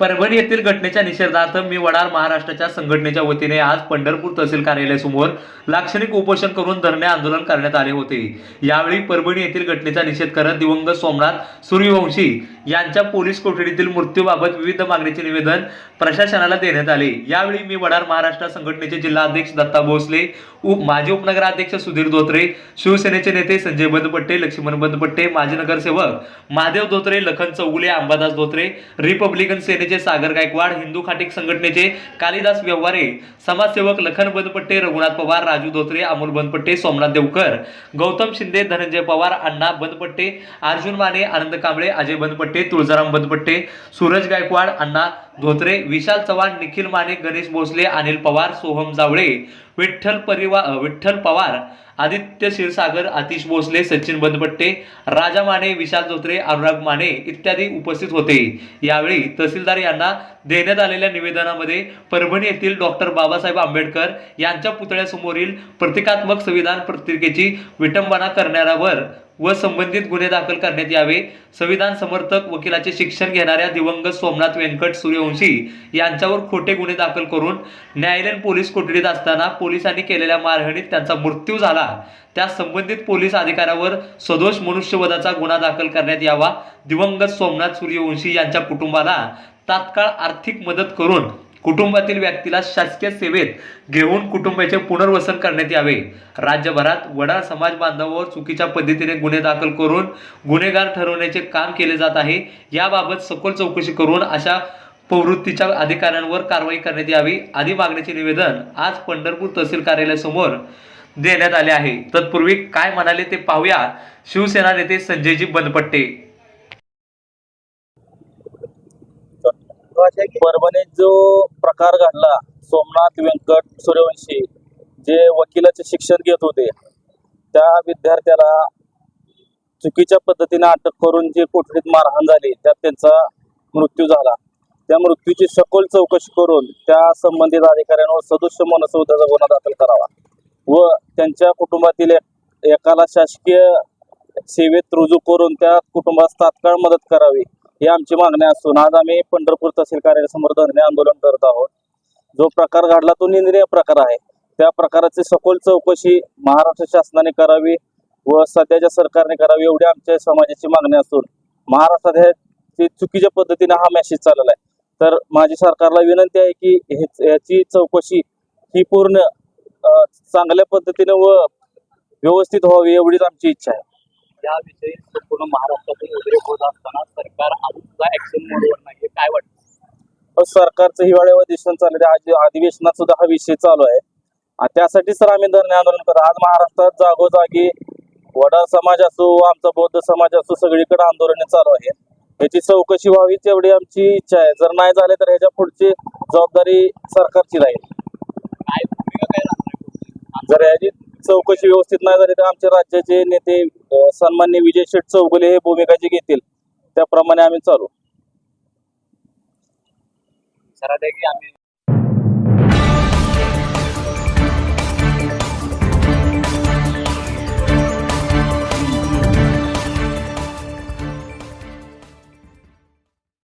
परभणी येथील घटनेच्या निषेधार्थ मी वडार महाराष्ट्राच्या संघटनेच्या वतीने आज पंढरपूर तहसील कार्यालयासमोर लाक्षणिक उपोषण करून धरणे आंदोलन करण्यात आले होते. यावेळी परभणी येथील घटनेचा निषेध करत दिवंगत सोमनाथ सूर्यवंशी यांच्या पोलीस कोठडीतील मृत्यूबाबत विविध मागणीचे निवेदन प्रशासनाला देण्यात आले. यावेळी मी वडार महाराष्ट्र संघटनेचे जिल्हाध्यक्ष दत्ता भोसले उप माजी उपनगराध्यक्ष सुधीर धोत्रे शिवसेनेचे नेते संजय बंदपट्टे लक्ष्मण बंदपट्टे माजी नगरसेवक महादेव धोत्रे लखन चौगुले अंबादास धोत्रे रिपब्लिकन सेनेचे सागर गायकवाड हिंदू खाटिक संघटनेचे कालिदास व्यवहारे समाजसेवक लखन बंदपट्टे रघुनाथ पवार राजू धोत्रे अमोल बंदपट्टे सोमनाथ देवकर गौतम शिंदे धनंजय पवार अण्णा बंदपट्टे अर्जुन माने आनंद कांबळे अजय बंदपट्टे तुळजाराम बंदपट्टे सूरज गायकवाड अण्णा धोत्रे विशाल चव्हाण निखिल माने गणेश भोसले अनिल पवार सोहम जावळे विठ्ठल परिवा विठ्ठल पवार आदित्य क्षीरसागर आतिश भोसले सचिन बंदपट्टे राजा माने विशाल धोत्रे अनुराग माने इत्यादी उपस्थित होते. यावेळी तहसीलदार यांना देण्यात आलेल्या निवेदनामध्ये परभणी येथील डॉक्टर बाबासाहेब आंबेडकर यांच्या पुतळ्यासमोरील प्रतिकात्मक संविधान पत्रिकेची विटंबना करणाऱ्यावर व संबंधित गुन्हे दाखल करण्यात यावे. संविधान समर्थक वकिलाचे शिक्षण घेणाऱ्या दिवंगत सोमनाथ व्यंकट सूर्यवंशी यांच्यावर खोटे गुन्हे दाखल करून न्यायालयीन पोलीस कोठडीत असताना पोलिसांनी केलेल्या मारहाणीत त्यांचा मृत्यू झाला. त्या संबंधित पोलीस अधिकाऱ्यावर सदोष मनुष्यवधाचा गुन्हा दाखल करण्यात यावा. दिवंगत सोमनाथ सूर्यवंशी यांच्या कुटुंबाला तात्काळ आर्थिक मदत करून कुटुंबातील व्यक्तीला शासकीय सेवेत घेऊन कुटुंबाचे पुनर्वसन करण्यात यावे. राज्यभरात वडार समाज बांधवावर चुकीच्या पद्धतीने गुन्हे दाखल करून गुन्हेगार ठरवण्याचे काम केले जात आहे. याबाबत सखोल चौकशी करून अशा प्रवृत्तीच्या अधिकाऱ्यांवर कारवाई करण्यात यावी. आदी मागणीचे निवेदन आज पंढरपूर तहसील कार्यालयासमोर देण्यात आले आहे. तत्पूर्वी काय म्हणाले ते पाहूया. शिवसेना नेते संजयजी बनपट्टे. परभणीत जो प्रकार घडला सोमनाथ व्यंकट सूर्यवंशी जे वकिलाचे शिक्षण घेत होते त्या विद्यार्थ्याला चुकीच्या पद्धतीने अटक करून जे कोठडीत मारहाण झाली त्यात त्यांचा मृत्यू झाला. त्या मृत्यूची सखोल चौकशी करून त्या संबंधित अधिकाऱ्यांवर सदृश्य मनसौद्याचा गुन्हा दाखल करावा व त्यांच्या कुटुंबातील एक- एकाला शासकीय सेवेत रुजू करून त्या कुटुंबास तात्काळ मदत करावी. ही आमची मागणी असून आज आम्ही पंढरपूर तहसील कार्यालयासमोर धरणे आंदोलन करत आहोत. जो प्रकार घडला तो निंदनीय प्रकार आहे. त्या प्रकाराची सखोल चौकशी महाराष्ट्र शासनाने करावी व सध्याच्या सरकारने करावी एवढी आमच्या समाजाची मागणी असून महाराष्ट्रात हे चुकीच्या पद्धतीने हा मेसेज चाललेला आहे. तर माझी सरकारला विनंती आहे की हे याची चौकशी ही पूर्ण चांगल्या पद्धतीने व व्यवस्थित व्हावी एवढीच आमची इच्छा आहे. याविषयी संपूर्ण महाराष्ट्रातून उद्रेक होत असताना सरकार अजून ऍक्शन मोडवर नाहीये. काय वाटतं? अ, सरकारचं हिवाळी अधिवेशन चालू आहे. आज अधिवेशनात सुद्धा हा विषय चालू आहे. आणि त्यासाठीच तर आम्ही धरणे आंदोलन करतो आज महाराष्ट्रात जागोजागी वडा समाज असो आमचा बौद्ध समाज असो सगळीकडे आंदोलने चालू आहे. याची चौकशी व्हावी तेवढी आमची इच्छा आहे. जर नाही झाले तर ह्याच्या पुढची जबाबदारी सरकारची राहील? जर याची चौकशी व्यवस्थित नाही झाली तर आमच्या राज्याचे नेते सन्मान्य विजय शेठ चौगुले हे भूमिका जी घेतील त्याप्रमाणे आम्ही चालू. सर आम्ही